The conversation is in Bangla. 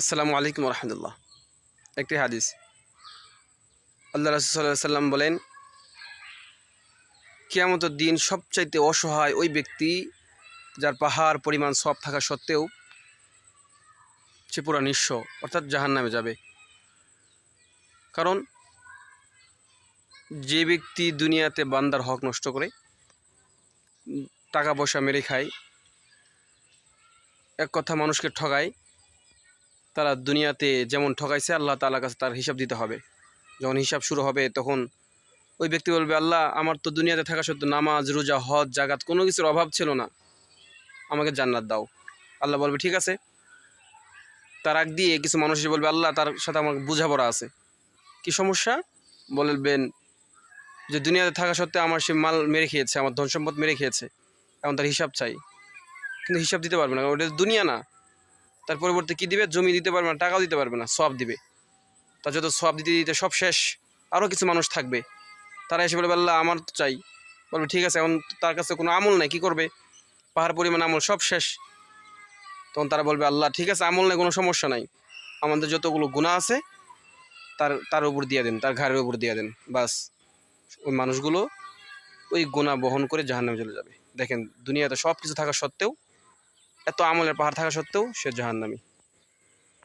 আসসালামু আলাইকুম রহমতুল্লাহ একটি হাদিস। আল্লাহ রসুল্লাহ সাল্লাম বলেন, কিয়ামতের দিন সবচাইতে অসহায় ওই ব্যক্তি যার পাহাড় পরিমাণ সব থাকা সত্ত্বেও সে পুরা নিঃস্ব, অর্থাৎ জাহান নামে যাবে। কারণ যে ব্যক্তি দুনিয়াতে বান্দার হক নষ্ট করে, টাকা পয়সা মেরে খায়, এক কথা মানুষকে ঠগায় তারা দুনিয়াতে যেমন ঠকাইছে, আল্লাহ তাআলার কাছে তার হিসাব দিতে হবে। যখন হিসাব শুরু হবে, তখন ওই ব্যক্তি বলবে, আল্লাহ, আমার তো দুনিয়াতে থাকা সত্ত্বেও নামাজ, রোজা, হজ জাগাত কোনো কিছুর অভাব ছিল না। আমাকে জান্নাত দাও। আল্লাহ বলবে, ঠিক আছে। তার আগ দিয়ে কিছু মানুষ বলবে, আল্লাহ, তার সাথে আমার বোঝাপড়া আছে। কি সমস্যা? বলবেন যে, দুনিয়াতে থাকা সত্ত্বেও আমার সে মাল মেরে খেয়েছে, আমার ধন সম্পদ মেরে খেয়েছে, এখন তার হিসাব চাই। কিন্তু হিসাব দিতে পারবে না ওটা দুনিয়া না। তার পরিবর্তে কী দিবে? জমি দিতে পারবে না, টাকাও দিতে পারবে না, সব দিবে। তা যত সব দিতে দিতে সব শেষ আরও কিছু মানুষ থাকবে। তারা এসে বলবে, আল্লাহ, আমার তো চাই। বলবে, ঠিক আছে, এখন তার কাছে কোনো আমল নাই, কী করবে? পাহাড়, পরিমাণ আমল সব শেষ। তখন তারা বলবে, আল্লাহ, ঠিক আছে, আমল নেই, কোনো সমস্যা নাই। আমাদের যতগুলো গুণা আছে, তার তার উপর দিয়ে দেন, তার ঘাড়ের উপর দিয়ে দেন। বাস, ওই মানুষগুলো ওই গুণা বহন করে জাহান্নামে চলে যাবে। দেখেন, দুনিয়াতে সব কিছু থাকা সত্ত্বেও এত আমলের পাহাড় থাকা সত্ত্বেও সে জাহান্নামী।